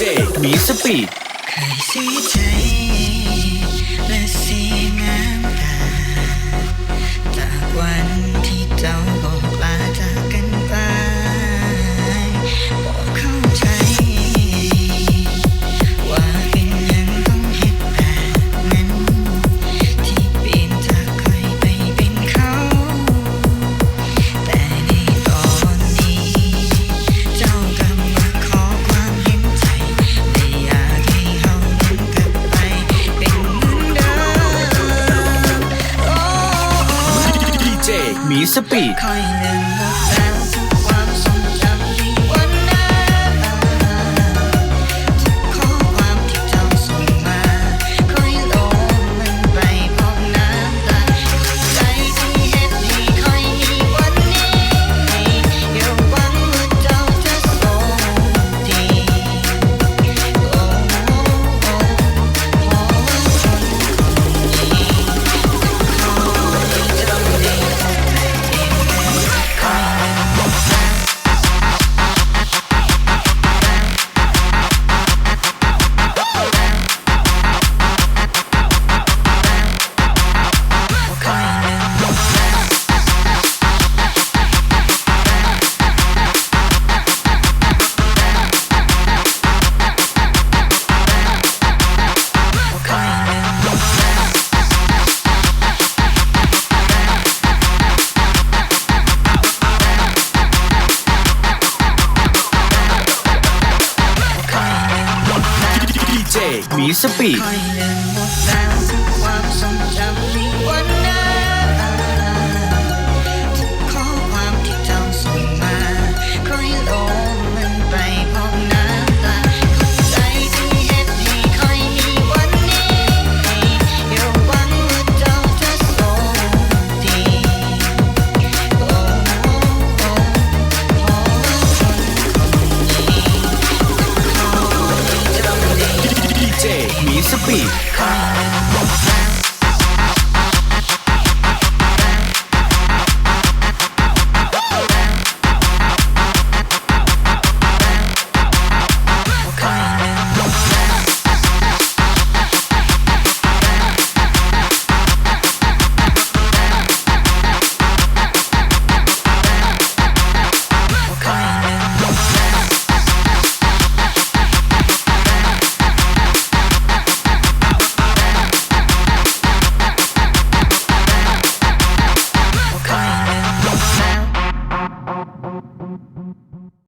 เจมีสปีดและสีน้ำตาจากวันที่เจ้า Make Me Speed คอยลืมว่าแฟน Music Beat. to be.